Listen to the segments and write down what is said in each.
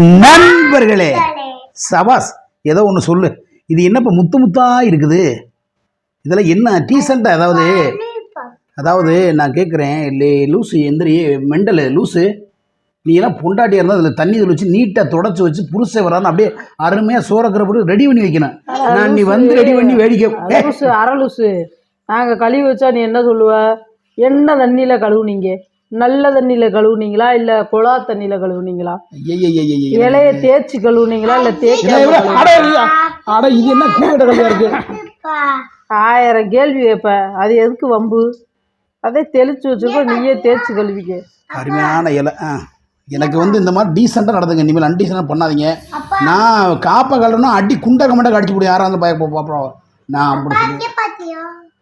நண்பர்களே. சபாஸ் ஏதோ ஒன்று சொல்லு. இது என்னப்பா முத்து முத்தா இருக்குது? இதெல்லாம் என்ன டீசெண்டாக அதாவது அதாவது நான் கேட்குறேன் லே லூசு எந்திரி மெண்டலு லூசு. நீ எல்லாம் பொண்டாட்டியாக இருந்தால் அதில் தண்ணி வச்சு நீட்டாக தொடச்சி வச்சு புருஷன் வரான்னு அப்படியே அருமையாக சோறக்கிற போட்டு ரெடி பண்ணி வைக்கணும். நான் நீ வந்து ரெடி பண்ணி வேடிக்கை ஏ, அரலுசு அரலுசு நாங்கள் கழுவி வச்சா நீ என்ன சொல்லுவ? என்ன தண்ணியில் கழுவுனீங்க? நல்ல தண்ணியில் கழுவுனீங்களா இல்லை குழா தண்ணியில் கழுவுனீங்களா? இலைய தேய்ச்சி கழுவுனீங்களா இல்லை என்ன அட, இது- என்ன கூட்ட இருக்கு ஆயிரம் கேள்வி கேட்ப அது எதுக்கு வம்பு அதே தெளிச்சு வச்சிருக்கோம் நீயே தேய்ச்சி கழுவிக்க அருமையான இலை ஆ எனக்கு வந்து இந்த மாதிரி டீசெண்டாக நடந்துங்க இனிமேல் அன்டீசெண்டாக பண்ணாதீங்க நான் காப்பை கலர்னா அடி குண்டை கமெண்டாக அடிச்சு போடு யாராவது பய பார்ப்போம் நான் அப்படி சொல்லி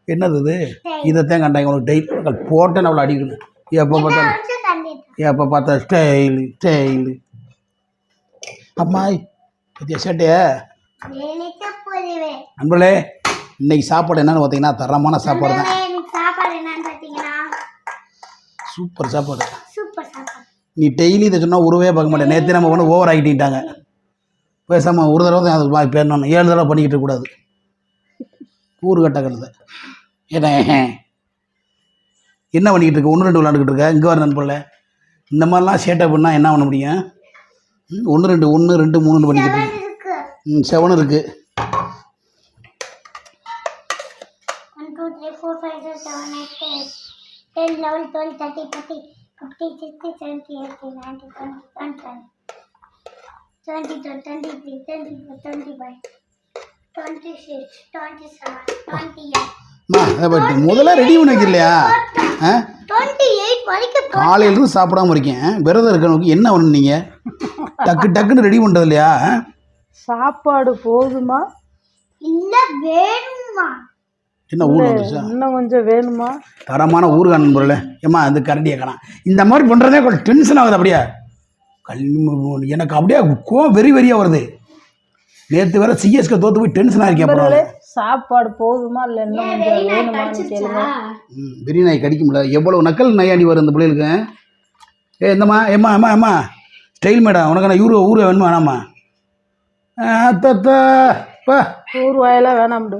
என்னது இது இதைத்தான் கண்டாங்க உனக்கு டெய்லி போட்டேன் அவ்வளோ அடிக்கணும் எப்போ பார்த்தாலும்? எப்போ பார்த்தா ஸ்டைலு ஸ்டைலு அம்மாய் பத்தியா சேட்டைய நண்பர்களே இன்னைக்கு சாப்பாடு என்னன்னு பார்த்தீங்கன்னா தரமான சாப்பாடு தான். சூப்பர் சாப்பாடு. நீ டெய்லி இதை சொன்னால் உருவே பார்க்க மாட்டேன். நேற்று நம்ம வந்து ஓவர் ஆகிட்டாங்க பேசாமல் ஒரு தடவை தான் அது வா- பேர் நான் ஏழு தடவை பண்ணிக்கிட்டு இருக்கக்கூடாது. ஊரு கட்ட கழுத என்ன என்ன பண்ணிக்கிட்டு இருக்க? ஒன்று ரெண்டு விளாண்டுக்கிட்டு இருக்க? இங்கே வர நண்பர்கள இந்த மாதிரிலாம் சேட்டை பண்ணால் என்ன பண்ண முடியும்? ஒன்று ரெண்டு ஒன்று ரெண்டு மூணுன்னு பண்ணிக்கிட்டு ம் செவன் இருக்குது twenty twenty three twenty four twenty five முதல்ல ரெடி வரைக்கும் போ- காலையிலேருந்து சாப்பிடாம இருக்கேன் விரதம் இருக்கணும் என்ன பண்ணு நீங்கள் டக்கு டக்குன்னு ரெடி பண்ணுறது இல்லையா? சாப்பாடு போதுமா? இல்ல வேணுமா என்ன ஊர் வந்துச்சா இன்னும் கொஞ்சம் வேணுமா? தரமான ஊறுகாய் நண்பர்களே ஏம்மா அந்த கரண்டியை காணாம் இந்த மாதிரி பண்ணுறதே கொஞ்சம் டென்ஷன் ஆகுது அப்படியே. கல் எனக்கு அப்படியே கோவம் வெறி வெறியாக வருது. நேற்று வேற சிஎஸ்கே தோற்று போய் டென்ஷனாக இருக்கேன் அப்புறம் சாப்பாடு போதுமா இல்லை இன்னும் பெரிய நாய் கடிக்க முடியல எவ்வளோ நக்கல் நையாண்டி வரும் இந்த பிள்ளைகளுக்கு ஏ இந்தம்மா ஏம்மா ஏம்மா ஏம்மா. ஸ்டைல் மேடம் உனக்கு நான் யூரோ ஊரே வேணுமா வேணாமா? அத்தா பா. ஊர் வாயெல்லாம் வேணாம்டு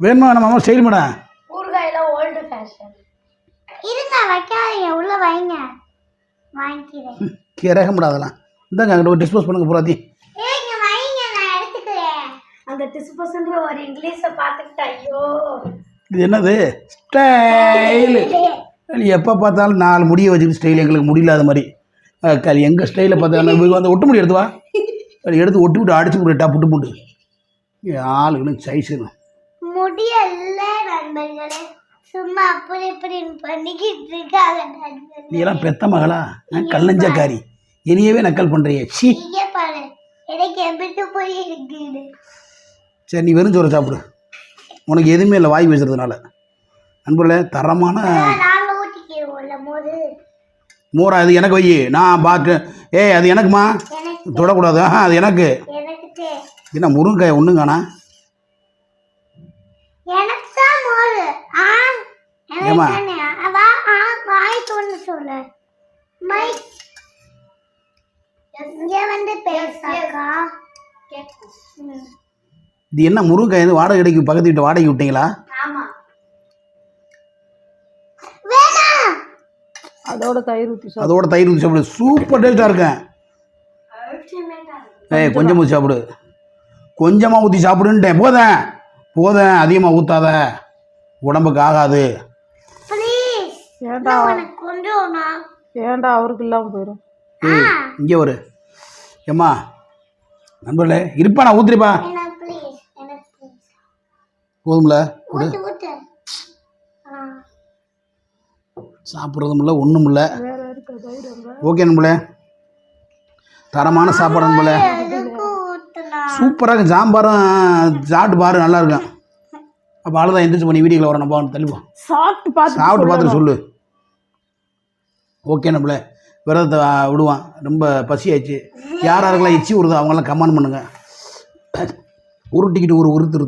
வேணுமா வேணாமா ஸ்டைல் மேடம்? ஊறுகாயில ஓல்டு ஃபேஷன் இருங்க வைக்காதீங்க உள்ள வைங்க. வாங்கிக்கிறேன். கிறக அதெல்லாம் இந்தாங்க அங்கிட்ட போய் டிஸ்போஸ் பண்ணுங்க பூராத்தி ஏங்க வைங்க நான் எடுத்துக்கிறேன் அந்த டிஸ்போசன்ற ஒரு இங்கிலீஷை பார்த்துக்கிட்டு ஐயோ. இது என்னது? ஸ்டைலு. எப்போ பார்த்தாலும் நாலு முடியை வச்சுக்கிட்டு ஸ்டைல் எங்களுக்கு முடியலாத மாதிரி. கல் எங்கள் ஸ்டைலில் பார்த்தாலும் இவங்க வந்து ஒட்டு முடி எடுத்து வா. எடுத்து ஒட்டி விட்டு அடிச்சு விட்டு புட்டு புட்டு. ஆளுகளும் சைஸுன்னு முடியல நண்பர்களே. சும்மா அப்படி இப்படின்னு பண்ணிக்கிட்டு இருக்காங்க. நீ எல்லாம் பெத்த மகளா? கல்லஞ்சக்காரி இனியவே நக்கல் பண்ணுறியே சி. எனக்கு எம்பிட்டு போய் இருக்குது சரி நீ வெறும் சோறு சாப்பிடு. உனக்கு எதுவுமே இல்லை வாய் பேசுறதுனால. நண்பர்களே தரமான மோரா அது எனக்கு வை. நான் பார்க்க ஏய் அது எனக்குமா? எனக்கு. தொடக்கூடாது. ஆஹா அது எனக்கு. என்ன முருங்கைக்காய் ஒன்றும் காணா எனக்கு தான் மோது ஆ எனக்கு ஏம்மா? தானே. ஆ, வா ஆ வாய் தோணு சொல்லு. மை. இங்க வந்து பேசாக்கா. இது என்ன முருங்கைக்காய் வந்து வாடகை கடைக்கு பக்கத்து வீட்டு வாடகை விட்டீங்களா அதோட தயிர் ஊற்றி சாப்பிடு. அதோட தயிர் ஊற்றி சாப்பிடு. சூப்பர் டேஸ்ட்டாக இருக்கேன். ஏய் கொஞ்சம் ஊற்றி சாப்பிடு. கொஞ்சமாக ஊற்றி சாப்பிடுன்ட்டேன். போதேன் போதேன் அதிகமாக ஊற்றாத உடம்புக்கு ஆகாது. வரணும் ஏன்டா அவருக்கு இல்லாமல் போயிடும் ஏய் இங்கே வரு. ஏம்மா நண்பர்களே இருப்பா நான் ஊத்துறிப்பா போதும்ல? சாப்பிட்றதும் இல்லை ஒன்றும் இல்லை ஓகே நண்பர்களே. தரமான சாப்பாடு ஊத்துனா சூப்பராக இருக்கும் சாம்பாரும் சாப்பிட்டு பாரு நல்லா இருக்கும் அப்போ அவ்வளோதான் எந்திரிச்சு பண்ணி வீடியோவில் வர நம்ம தள்ளிப்போம் சாப்பிட்டு பார்த்து சாப்பிட்டு பார்த்துட்டு சொல்லு. ஓகே நம்மள விரதத்தை விடுவான். ரொம்ப பசியாச்சு யார் யாருக்கெல்லாம் எச்சி விடுதோ அவங்களாம் கமெண்ட் பண்ணுங்க. உருட்டிக்கிட்டு ஒரு உருத்து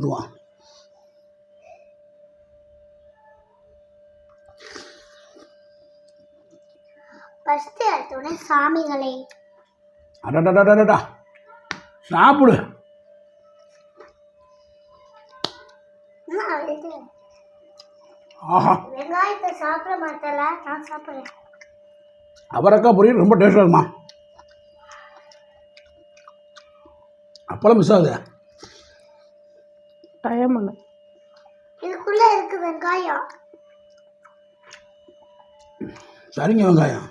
சாமிகளை. அடடடடடா சாப்பிடு. ஆஹா. வெங்காயத்தை சாப்பிட மாட்டல நான் சாப்பிட்றேன் அவரக்காய் பொரியல் ரொம்ப டேஸ்டாக இருக்குமா? அப்பளம் மிஸ் ஆகுது? டைம் இல்லை. இதுக்குள்ள இருக்கு வெங்காயம். சரிங்க வெங்காயம்.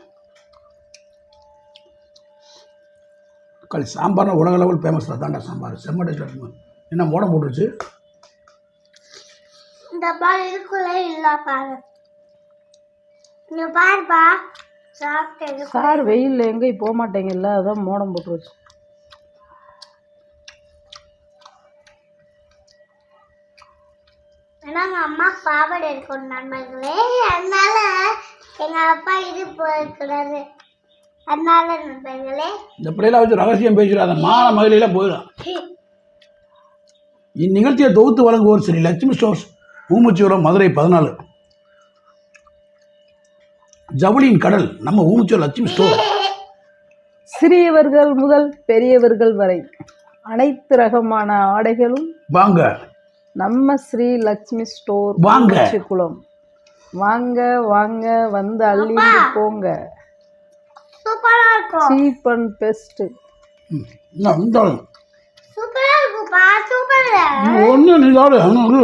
தக்காளி சாம்பார்னா உலக லெவல் ஃபேமஸ் தாண்டா சாம்பார். செம்ம இருக்குமா? என்ன மோடம் போட்டுருச்சு? இந்த பால் இதுக்குள்ள இல்ல பாரு. இங்க பாருப்பா சாப்பிட்டது சார் வெயிலில் எங்கேயும் போக மாட்டேங்கல்ல. அதான் மோடம் போட்டு வச்சு ஏன்னா எங்க அம்மா பாவாடை இருக்கும் நண்பர்களே அதனால எங்க அப்பா இது போயிருக்கிறாரு அதனால நண்பர்களே இந்த பிள்ளையில வச்சு ரகசியம் பேசுகிறாத மான மகளிலாம் போயிடும். இந்நிகழ்ச்சியை தொகுத்து வழங்குவோர் ஸ்ரீ லட்சுமி ஸ்டோர்ஸ் ஊமுச்சியூரம் மதுரை பதினாலு. ஜவுளியின் கடல் நம்ம ஊமுச்சியூர் லட்சுமி ஸ்டோர். சிறியவர்கள் முதல் பெரியவர்கள் வரை அனைத்து ரகமான ஆடைகளும் வாங்க. நம்ம ஸ்ரீ லட்சுமி ஸ்டோர் வாங்க. குளம். வாங்க வாங்க வந்து அள்ளிட்டு போங்க. சூப்பரா இருக்கும். Cheap and best. ம், இந்தா, இந்த சூப்பரா இருக்கும்ப்பா சூப்பர் ஒன்று நீ தாடு அவனு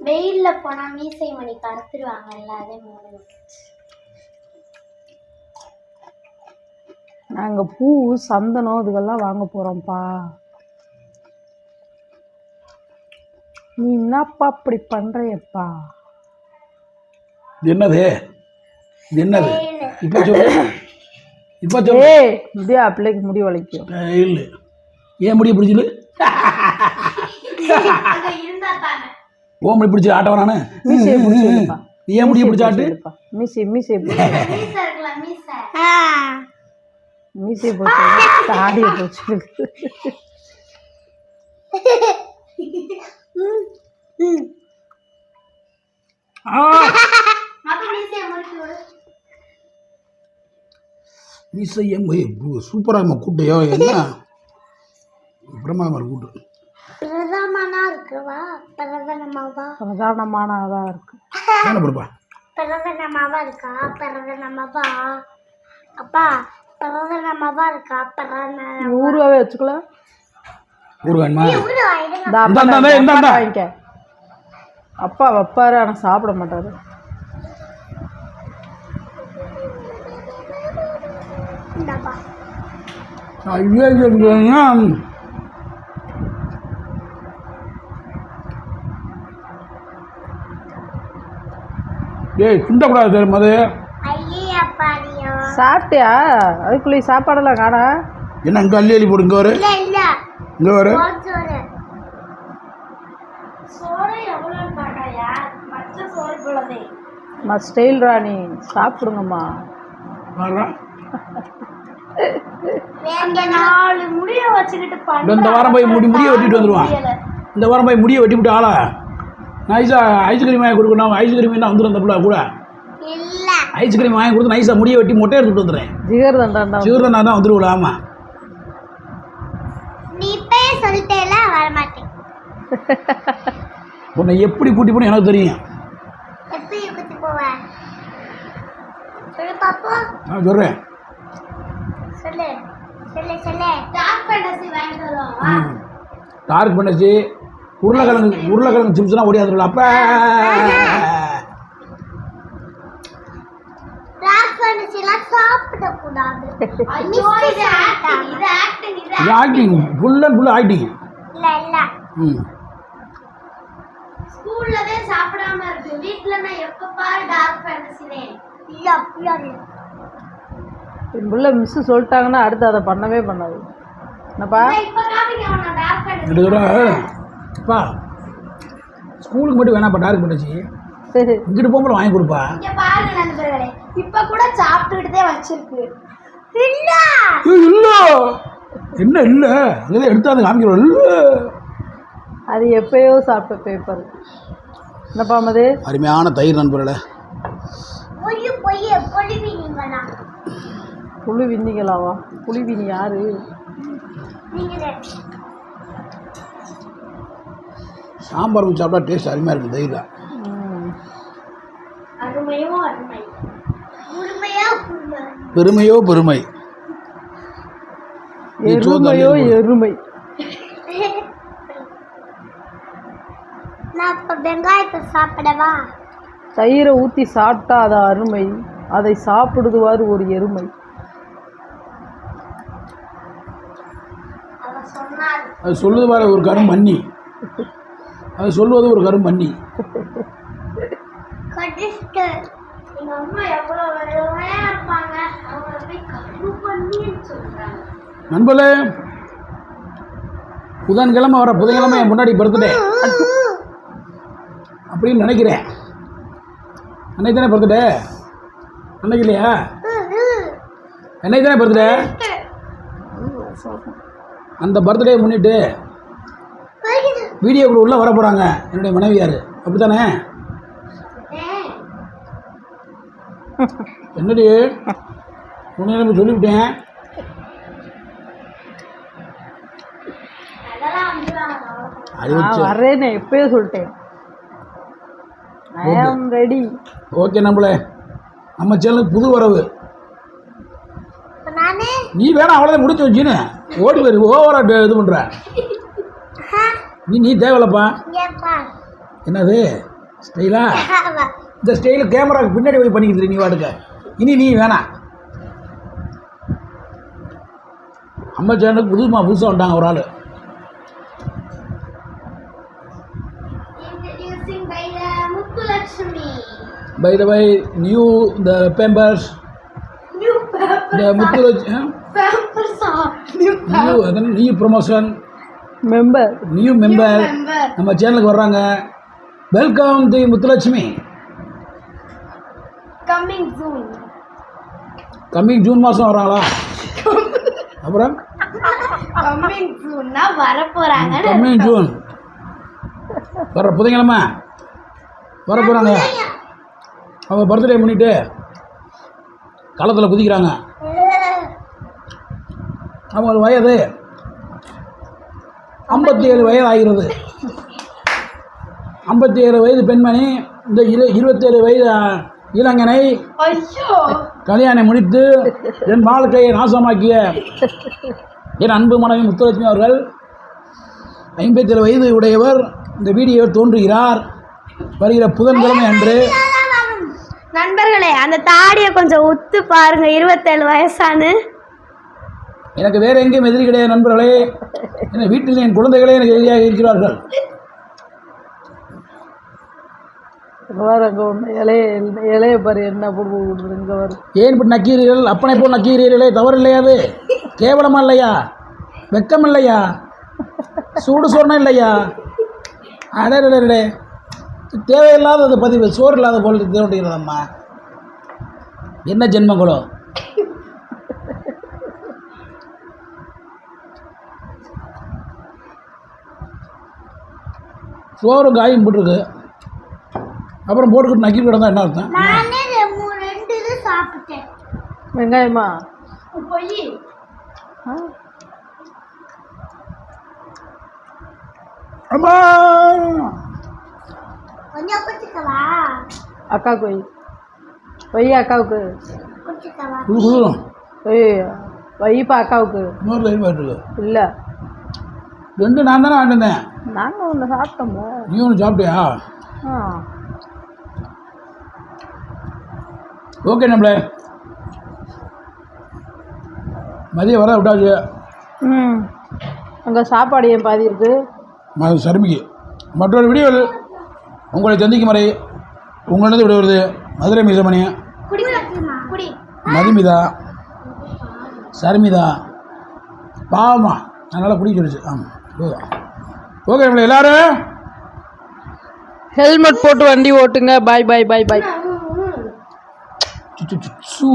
வெயில்ல போனா மீசை மணி கருத்துருவாங்கல்ல அதே மூணு நாங்கள் பூ சந்தனம் இதுக்கெல்லாம் வாங்க போகிறோம்ப்பா நீ என்னப்பா அப்படி பண்ணுறியப்பா என்னது? என்னது? இப்போ சொல்லு. இப்போ சொல்லு. ஏய் இப்படியே பிள்ளைக்கு முடி வளைக்கும். இல்லை. ஏன் முடிய தானே ஓ முடி பிடிச்சி இழுப்பா. நீ ஏன் முடிய பிடிச்சி ஆட்டு. மீசை மீசை பிடிச்சி மீசை போச்சு தாடியை போச்சு ஆ. ஏன் சூப்பராக நம்ம கூட்டையோ என்ன? பிரமாதமாக கூட்டு பிரதமனா இருக்குவா பிரதனமாவா? பிரதானமானதாக இருக்கு. என்ன கொடுப்பா பிரதனமாவா இருக்கா பிரதனமாவா? அப்பா பிரதனமாவா இருக்கா பிரதன ஊறுகாவே வச்சுக்கலாம் ஊர் வேணுமா விடு வாயிடுங்க இந்த அப்பா இந்தா, இந்தா, இந்தா, இந்தா. வாங்கிக்க அப்பா வைப்பாரு ஆனால் சாப்பிட மாட்டாரு. இந்தாப்பா. ஐயோ. ஏய் கிண்டக்கூடாது தெரியுமா அது? சாப்பிட்டியா? அதுக்குள்ளேயே சாப்பாடெல்லாம் காணா? என்ன இங்கே அள்ளி அள்ளி போடு இங்கே வரு. இல்ல இல்ல. இங்கே வரு. ஸ்டைல் ராணி சாப்பிடுங்கம்மா. வர்றா. அந்த நாலு முடிய வச்சுக்கிட்டு இந்த- இந்த வாரம் போய் முடி முடிய வெட்டிட்டு வந்துடுவான் இந்த வாரம் போய் முடிய வெட்டி விட்டு ஆளா? நைஸா ஐஸ்கிரீம் வாங்கி கொடுக்கணும். ஐஸ்கிரீம் என்ன வந்துடும் அந்த பிள்ளை கூட? இல்ல. ஐஸ்கிரீம் வாங்கி கொடுத்து நைஸாக முடிய வெட்டி மொட்டை எடுத்துட்டு வந்துடுறேன். ஜிகர் தண்டாண்டா சிவரன் நான் தான் வந்துருவில ஆமாம் உன்னை எப்படி கூட்டி போன எனக்கு தெரியும். நான் சொல்கிறேன் சொல்லு சொல்லு சொல்லு. டார்க் ஃபேண்டசி வாங்கிட்டு வருவோம் டார்க் பண்ணச்சு உருளைக்கிழங்கு உருளைக்கிழங்கு சிப்ஸ்லாம் ஓடியாந்துருல அப்போ. Acting full and full acting இல்ல இல்ல. ம். ஸ்கூல்லவே சாப்பிடாம இருக்கு. வீட்ல நான் எப்ப பாரு டார்க் ஃபேண்டசினே இல்ல அப்படியா என் பிள்ளை மிஸ்ஸு சொல்லிட்டாங்கன்னா அடுத்து அதை பண்ணவே பண்ணாது. என்னப்பா? அப்பா ஸ்கூலுக்கு மட்டும் வேணாப்பா டார்க் பண்ணச்சு இங்கிட்டு போகும்போது வாங்கி கொடுப்பா. இங்க பாருங்க நண்பர்களே இப்ப கூட சாப்பிட்டுக்கிட்டே வச்சிருக்கு. இல்ல. என்ன இல்லை. அங்கே எடுத்தாந்து காமிக்கிறோம் இல்லை. அது எப்பயோ சாப்பிட்ட பேப்பர் என்னப்பா மது? அருமையான தயிர் நண்பர்களே. புளி விந்திங்களாவா புளி வினி யாரு சாம்பார் ஊற்றி சாப்பிட்டா டேஸ்ட் அருமையாக இருக்குது தைரியம் ம். அருமையோ அருமை. உரிமையா உரிமை. பெருமையோ பெருமை. எருமையோ எருமை. நான் இப்போ வெங்காயத்தை சாப்பிடவா? தயிரை ஊற்றி சாப்பிட்டா அது அருமை. அதை சாப்பிடுதுவார் ஒரு எருமை. அது சொல்லுவது பாரு ஒரு கரும் மண்ணி அது சொல்லுவது ஒரு கரும் மண்ணி நண்பர்களே புதன்கிழமை வர புதன்கிழமை என் முன்னாடி பர்த்டே அப்படின்னு நினைக்கிறேன். அன்னைக்கு தானே பர்த்டே அன்னைக்கு இல்லையா என்னைக்கு தானே பர்த்டே அந்த பர்த்டே முன்னிட்டு வீடியோக்குள்ள உள்ளே வர போகிறாங்க என்னுடைய மனைவியார். அப்படி தானே என்னடி உன்னை சொல்லிவிட்டேன். வர்றேன்னு எப்பயே சொல்லிட்டேன். ஐ ஆம் ரெடி ஓகே நம்மளே. நம்ம சேனலுக்கு புது வரவு. இப்போ நானே நீ வேணா அவ்வளோதான் முடிச்சு வச்சுன்னு. ஓடி வரு ஓவரா இது பண்ணுற நீ நீ தேவையில்லப்பா. என்னது? ஸ்டைலா? இந்த ஸ்டைலு கேமராவுக்கு பின்னாடி போய் பண்ணிக்கிட்டு நீ வாடுக்க இனி நீ வேணாம் அம்மா சேனலுக்கு புதுமா புதுசாக வந்துட்டாங்க ஒரு ஆள். By the by new the pampers the Muthu pampers are new new new promotion member new member. நம்ம சேனலுக்கு வர்றாங்க. Welcome the Muthulakshmi. Coming soon. Coming June மாதம் வர்றாங்களா? அப்புறம்? Soon. நான் வரப்போறாங்க கம்மிங் ஜூன் வர்ற புதன்கிழமை. வர போகிறாங்க அவங்க பர்த்டே முன்னிட்டு களத்தில் குதிக்கிறாங்க. அவங்க வயது. ஐம்பத்தி ஏழு வயது ஆகிறது ஐம்பத்தி ஏழு வயது பெண்மணி இந்த இரு இருபத்தேழு வயது இளைஞனை கல்யாணம் முடித்து என் வாழ்க்கையை நாசமாக்கிய என் அன்பு மனைவி முத்துலட்சுமி அவர்கள் ஐம்பத்தேழு வயது உடையவர் இந்த வீடியோ தோன்றுகிறார். வருகிற புதன்கிழமை அன்று நண்பர்களே அந்த தாடியை கொஞ்சம் உத்து பாருங்க இருபத்தேழு வயசானு. எனக்கு வேற எங்கேயும் எதிரி கிடையாது நண்பர்களே. என் வீட்டில் என் குழந்தைகளே எனக்கு எதிரியாக இருக்கிறார்கள். இலைய பாரு என்ன போட்டு ஏன் இப்படி நக்கீரீர்கள் அப்பனை போல் நக்கீரீர்களே தவறு இல்லையா? அது கேவலமா இல்லையா வெக்கம் இல்லையா? சூடு சொரணம் இல்லையா அடடே தேவையில்லாத பதிவு சோறு இல்லாத போல் தேவைப்படுகிறதம்மா என்ன ஜென்மங்களோ? சோறும் காயும் போட்டிருக்கு. அப்புறம் போட்டுக்கிட்டு நக்கி கிடந்தா என்ன அர்த்தம்? நானே ரெண்டு இது சாப்பிட்டேன். வெங்காயமா? போய். ஆ. அம்மா! கொஞ்சம் குச்சிக்கவா அக்காவுக்கு வை. வை அக்காவுக்கு. குச்சிக்கவா வை வைப்பா அக்காவுக்கு. இன்னொரு லைன் போயிட்டுருக்கு இல்லை. ரெண்டு நான் தானே வாங்கிட்டு நாங்கள் ஒன்று சாப்பிட்டோம்ல நீ ஒன்று சாப்பிட்டியா? ஆ. ஓகே நம்மளே. மதியம் வர விட்டாச்சு. ம். அங்கே சாப்பாடு ஏன் பாதி இருக்கு? ம சருமிக்கு. மற்றொரு வீடியோவில் உங்களை சந்திக்கும் வரை உங்களிடம் விடுவது மதுரை மீசமணி. மதுமிதா. சர்மிதா. பாவமா அதனால் குடிக்க சொல்லிச்சு. ஆமாம் ஓகே நம்மளை எல்லாரும் ஹெல்மெட் போட்டு வண்டி ஓட்டுங்க. பாய் பாய் பாய் பாய் சு.